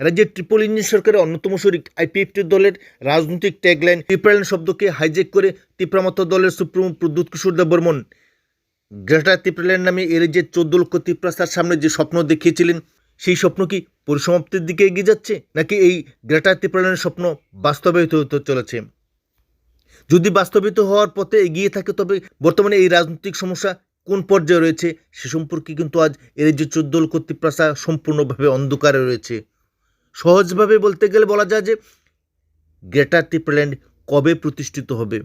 রাজ্যের triple engine সরকারের অন্যতম শরিক আইপিএফটি দলের রাজনৈতিক ট্যাগলাইন টিপ্রায়ণ শব্দকে হাইজেক করে তীব্রামত দলের সুপ্রিমো প্রদ্যুৎ কিশোর দেব বর্মন। গ্রেটা ত্রিপ্রালের নামে এর যে চোদ্দ লক্ষ ত্রিপ্রাস্তার সামনে যে স্বপ্ন দেখিয়েছিলেন, সেই স্বপ্ন কি পরিসমাপ্তির দিকে এগিয়ে যাচ্ছে? নাকি এই গ্রেটার ত্রিপ্রালের স্বপ্ন বাস্তবায়িত হতে চলেছে? যদি বাস্তবিত হওয়ার পথে এগিয়ে থাকে, তবে বর্তমানে এই রাজনৈতিক সমস্যা কোন পর্যায়ে রয়েছে, সে সম্পর্কে কিন্তু আজ এর যে চোদ্দ লক্ষ ত্রিপ্রাসা সম্পূর্ণভাবে অন্ধকারে রয়েছে। সহজভাবে বলতে গেলে বলা যায় যে গ্রেটার ত্রিপ্রাল্যান্ড কবে প্রতিষ্ঠিত হবে?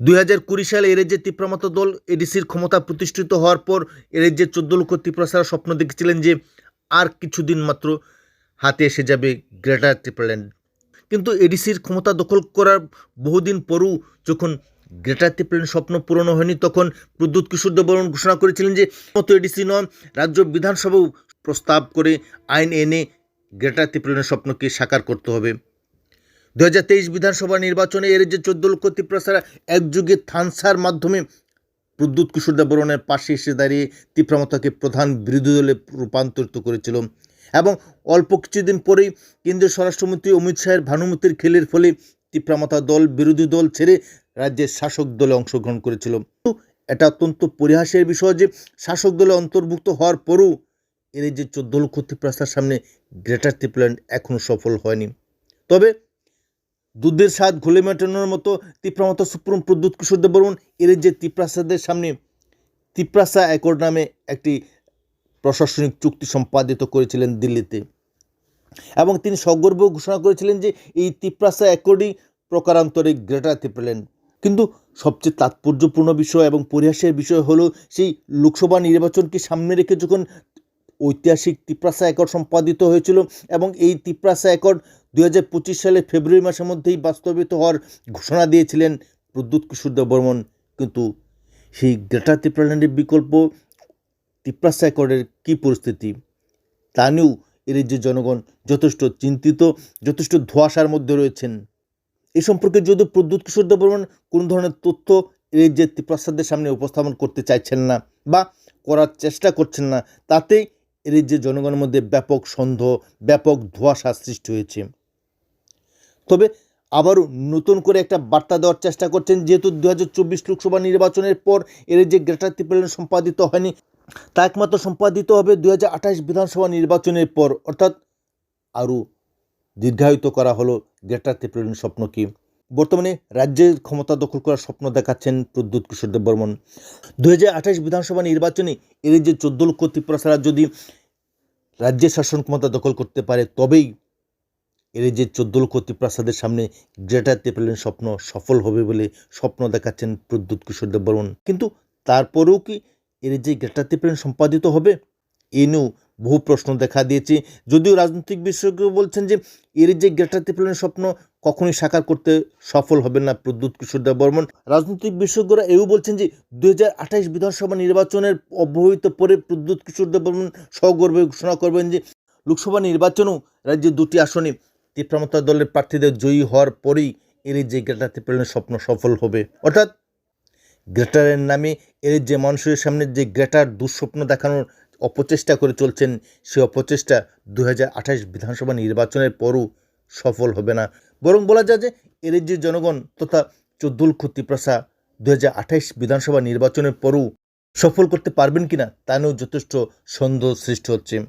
দুই হাজার কুড়ি সালে এর যে তীব্রমত দল এডিসির ক্ষমতা প্রতিষ্ঠিত হওয়ার পর এর যে চোদ্দ লক্ষ ত্রিপ্রাসার স্বপ্ন দেখেছিলেন যে আর কিছুদিন মাত্র হাতে এসে যাবে গ্রেটার ত্রিপ্রাল্যান্ড কিন্তু এডিসির ক্ষমতা দখল করার বহুদিন পরও যখন গ্রেটার ত্রিপ্রাল্যান্ড স্বপ্ন পূরণ হয়নি, তখন প্রদ্যুৎ কিশোর দেববর্মন ঘোষণা করেছিলেন যে মতো এডিসি নয়, রাজ্য বিধানসভাও প্রস্তাব করে আইন এনে গ্রেটার ত্রিপ্রাল্যান্ডের স্বপ্নকে সাকার করতে হবে। দু হাজার তেইশ বিধানসভা নির্বাচনে এর যে চোদ্দ লক্ষ ত্রিপ্রাসারা একযুগে থানসার মাধ্যমে প্রদ্যুৎ কিশোর দেববর্মনের পাশে এসে দাঁড়িয়ে তীব্রমতাকে প্রধান বিরোধী দলে রূপান্তরিত করেছিল। এবং অল্প কিছুদিন পরেই কেন্দ্রীয় স্বরাষ্ট্রমন্ত্রী অমিত শাহের ভানুমতির খেলের ফলে তীব্রমতা দল বিরোধী দল ছেড়ে রাজ্যের শাসক দলে অংশগ্রহণ করেছিল। এটা অত্যন্ত পরিহাসের বিষয় যে শাসক দলে অন্তর্ভুক্ত হওয়ার পরও এর যে চোদ্দ লক্ষ ত্রিপ্রাসার সামনে গ্রেটার ত্রিপ্ল্যান্ড এখনও সফল হয়নি। তবে দুধের স্বাদ ঘুলে মেটানোর মতো তীব্রমত সুপ্রম প্রদ্যুৎ কিশোর দেববর্মন, এর যে ত্রিপ্রাসাদের সামনে ত্রিপ্রাসা অ্যাকর্ড নামে একটি প্রশাসনিক চুক্তি সম্পাদিত করেছিলেন দিল্লিতে। এবং তিনি সগর্ব ঘোষণা করেছিলেন যে এই ত্রিপ্রাসা অ্যাকর্ডই প্রকারান্তরে গ্রেটার ত্রিপ্রাল্যান্ড। কিন্তু সবচেয়ে তাৎপর্যপূর্ণ বিষয় এবং পরিহাসের বিষয় হলো সেই লোকসভা নির্বাচনকে সামনে রেখে যখন ঐতিহাসিক ত্রিপ্রাসা অ্যাকর্ড সম্পাদিত হয়েছিল এবং এই দুই হাজার পঁচিশ সালে ফেব্রুয়ারি মাসের মধ্যেই বাস্তবিত হওয়ার ঘোষণা দিয়েছিলেন প্রদ্যুৎ কিশোর বর্মন কিন্তু সেই গ্রেটার ত্রিপ্রাল্যান্ডের বিকল্প ত্রিপ্রাসা অ্যাকর্ডের কী পরিস্থিতি? তা নিয়েও এর যে জনগণ যথেষ্ট চিন্তিত, যথেষ্ট ধোঁয়াশার মধ্যে রয়েছেন। এ সম্পর্কে যদি প্রদ্যুৎ কিশোর বর্মন কোনো ধরনের তথ্য এর যে ত্রিপ্রাসাদের সামনে উপস্থাপন করতে চাইছেন না বা করার চেষ্টা করছেন না তাতেই এর যে জনগণের মধ্যে ব্যাপক সন্দেহ, ব্যাপক ধোঁয়াশা সৃষ্টি হয়েছে। তবে আবারও নতুন করে একটা বার্তা দেওয়ার চেষ্টা করছেন, যেহেতু দু হাজার চব্বিশ লোকসভা নির্বাচনের পর এর যে গ্রেটার ত্রিপুরা সম্পাদিত হয়নি, তা একমাত্র সম্পাদিত হবে দু হাজার আঠাশ বিধানসভা নির্বাচনের পর। অর্থাৎ আরও দীর্ঘায়িত করা হলো গ্রেটার ত্রিপুরা স্বপ্নকে বর্তমানে রাজ্যের ক্ষমতা দখল করার স্বপ্ন দেখাচ্ছেন প্রদ্যুৎ কিশোর দেববর্মন। দু হাজার আঠাশ বিধানসভা নির্বাচনে এর যে চোদ্দ লক্ষ ত্রিপুরা যদি রাজ্যের শাসন ক্ষমতা দখল করতে পারে তবেই এর যে চোদ্দ লক্ষ ত্রিপ্রাসাদের সামনে গ্রেটার তেপেলের স্বপ্ন সফল হবে বলে স্বপ্ন দেখাচ্ছেন প্রদ্যুৎ কিশোর দেব দেববর্মন। কিন্তু তারপরেও কি এর যে গ্রেটার তেপেলেন সম্পাদিত হবে? এ নিয়েও বহু প্রশ্ন দেখা দিয়েছে। যদিও রাজনৈতিক বিশেষজ্ঞ বলছেন যে এর যে গ্রেটার তেপেলের স্বপ্ন কখনোই সাকার করতে সফল হবে না প্রদ্যুৎ কিশোর দেববর্মন রাজনৈতিক বিশেষজ্ঞরা এও বলছেন যে, দুই হাজার আঠাশ বিধানসভা নির্বাচনের অব্যবহিত পরে প্রদ্যুৎ কিশোর দেববর্মন সগর্বে ঘোষণা করবেন যে, লোকসভা নির্বাচনেও রাজ্যের দুটি আসনে তীব্রমতা দলের প্রার্থীদের জয়ী হওয়ার পরেই এর যে গ্রেটার ত্রিপ্রালের স্বপ্ন সফল হবে। অর্থাৎ গ্রেটারের নামে এর যে মানুষের সামনে যে গ্রেটার দুঃস্বপ্ন দেখানোর অপচেষ্টা করে চলছেন, সে অপচেষ্টা দু হাজার আঠাশ বিধানসভা নির্বাচনের পরও সফল হবে না। বরং বলা যায় যে এর যে জনগণ তথা চোদ্দুল লক্ষ দু বিধানসভা নির্বাচনের পরও সফল করতে পারবেন কিনা তা নিয়েও যথেষ্ট সন্দেহ সৃষ্টি হচ্ছে।